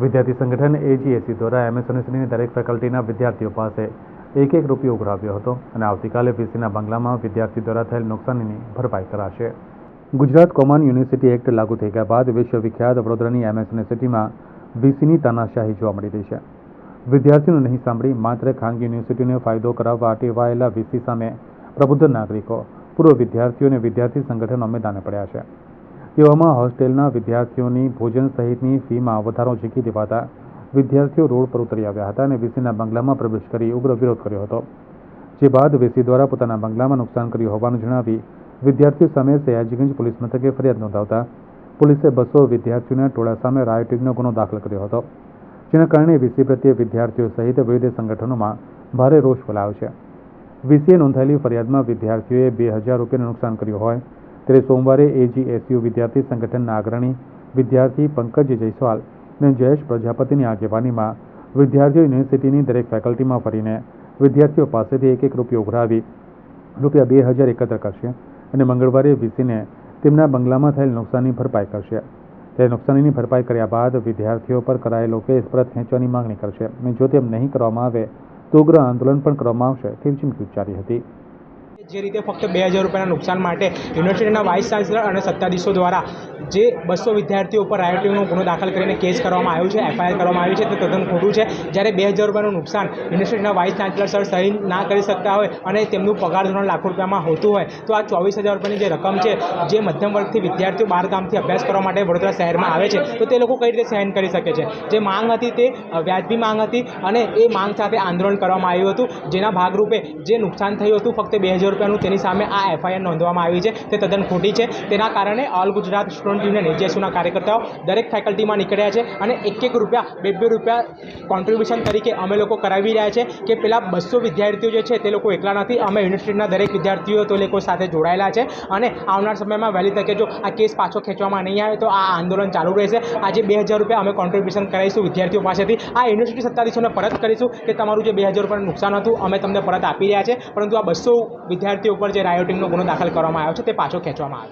વિદ્યાર્થી સંગઠન એજીએસી દ્વારા એમએસ યુનિવર્સિટીની દરેક ફેકલ્ટીના વિદ્યાર્થીઓ પાસે એક એક રૂપિયો ઉઘરાવ્યો હતો અને આવતીકાલે વીસીના બંગલામાં વિદ્યાર્થી દ્વારા થયેલ નુકસાનીની ભરપાઈ કરાશે. ગુજરાત કોમન યુનિવર્સિટી એક્ટ લાગુ થઈ ગયા બાદ વિશ્વવિખ્યાત વડોદરાની એમએસ યુનિવર્સિટીમાં વીસીની તાનાશાહી જોવા મળી રહી છે. વિદ્યાર્થીઓને નહીં સાંભળી માત્ર ખાનગી યુનિવર્સિટીને ફાયદો કરાવવા ટેવાયેલા વીસી સામે પ્રબુદ્ધ નાગરિકો, પૂર્વ વિદ્યાર્થીઓ અને વિદ્યાર્થી સંગઠનો મેદાને પડ્યા છે. તેવામાં હોસ્ટેલના વિદ્યાર્થીઓની ભોજન સહિતની ફીમાં વધારો ઝીકી દેવાતા વિદ્યાર્થીઓ રોડ પર ઉતરી આવ્યા હતા અને વીસીના બંગલામાં પ્રવેશ કરી ઉગ્ર વિરોધ કર્યો હતો. જે બાદ વીસી દ્વારા પોતાના બંગલામાં નુકસાન કર્યું હોવાનું જણાવી વિદ્યાર્થીઓ સામે સયાજીગંજ પોલીસ મથકે ફરિયાદ નોંધાવતા પોલીસે બસો વિદ્યાર્થીઓના ટોળા સામે રાયોટિંગનો ગુનો દાખલ કર્યો હતો. જેના કારણે વીસી પ્રત્યે વિદ્યાર્થીઓ સહિત વિવિધ સંગઠનોમાં ભારે રોષ ફેલાયો છે. વીસીએ નોંધાયેલી ફરિયાદમાં વિદ્યાર્થીઓએ બે હજાર રૂપિયાનું નુકસાન કર્યું હોય ત્યારે સોમવારે એજીએસયુ વિદ્યાર્થી સંગઠનના અગ્રણી વિદ્યાર્થી પંકજ જયસ્વાલ અને જયેશ પ્રજાપતિની આગેવાનીમાં વિદ્યાર્થીઓ યુનિવર્સિટીની દરેક ફેકલ્ટીમાં ફરીને વિદ્યાર્થીઓ પાસેથી એક એક રૂપિયો ઉઘરાવી રૂપિયા બે હજાર એકત્ર કરશે અને મંગળવારે વીસીને તેમના બંગલામાં થયેલ નુકસાનની ભરપાઈ કરશે. ત્યારે નુકસાનીની ભરપાઈ કર્યા બાદ વિદ્યાર્થીઓ પર કરાયેલો કેસ પરત ખેંચવાની માંગણી કરશે. અને જો તેમ નહીં કરવામાં આવે, તો ઉગ્ર આંદોલન પણ કરવામાં આવશે તેવી ચીમકી ઉચ્ચારી હતી. જે રીતે ફક્ત બે હજાર રૂપિયાના નુકસાન માટે યુનિવર્સિટીના વાઇસ ચાન્સલર અને સત્તાધીશો દ્વારા જે બસો વિદ્યાર્થીઓ ઉપર રાયોટિંગનો ગુનો દાખલ કરીને કેસ કરવામાં આવ્યો છે, એફઆઈઆર કરવામાં આવી છે, તે તદ્દન ખોટું છે. જ્યારે બે હજાર રૂપિયાનું નુકસાન યુનિવર્સિટીના વાઇસ ચાન્સેલર સર સહી ના કરી શકતા હોય અને તેમનું પગાર ધોરણ લાખો રૂપિયામાં હોતું હોય, તો આ ચોવીસ હજાર રૂપિયાની જે રકમ છે, જે મધ્યમ વર્ગથી વિદ્યાર્થીઓ બાર ગામથી અભ્યાસ કરવા માટે વડોદરા શહેરમાં આવે છે, તો તે લોકો કઈ રીતે સહન કરી શકે છે? જે માંગ હતી તે વ્યાજબી માંગ હતી અને એ માંગ સાથે આંદોલન કરવામાં આવ્યું હતું, જેના ભાગરૂપે જે નુકસાન થયું હતું ફક્ત બે હજાર રૂપિયાનું, તેની સામે આ એફઆઈઆર નોંધવામાં આવી છે, તે તદ્દન ખોટી છે. તેના કારણે ઓલ ગુજરાત સ્ટુડન્ટ યુનિયન એજીએસયુના કાર્યકર્તાઓ દરેક ફેકલ્ટીમાં નીકળ્યા છે અને એક એક રૂપિયા બે બે રૂપિયા કોન્ટ્રીબ્યુશન તરીકે અમે લોકો કરાવી રહ્યા છે કે પેલા બસો વિદ્યાર્થીઓ જે છે તે લોકો એકલા નથી, અમે યુનિવર્સિટીના દરેક વિદ્યાર્થીઓ તો લોકો સાથે જોડાયેલા છે અને આવનાર સમયમાં વહેલી તકે જો આ કેસ પાછો ખેંચવામાં નહીં આવે તો આ આંદોલન ચાલુ રહેશે. આજે બે હજાર રૂપિયા અમે કોન્ટ્રીબ્યુશન કરાવીશું વિદ્યાર્થીઓ પાસેથી. આ યુનિવર્સિટી સત્તાધીશોને પરત કરીશું કે તમારું જે બે હજાર રૂપિયાનું નુકસાન હતું અમે તમને પરત આપી રહ્યા છે, પરંતુ આ બસો વિદ્યાર્થીઓ ઉપર જે રાયોટિંગનો ગુનો દાખલ કરવામાં આવ્યો છે તે પાછો ખેંચવામાં આવે.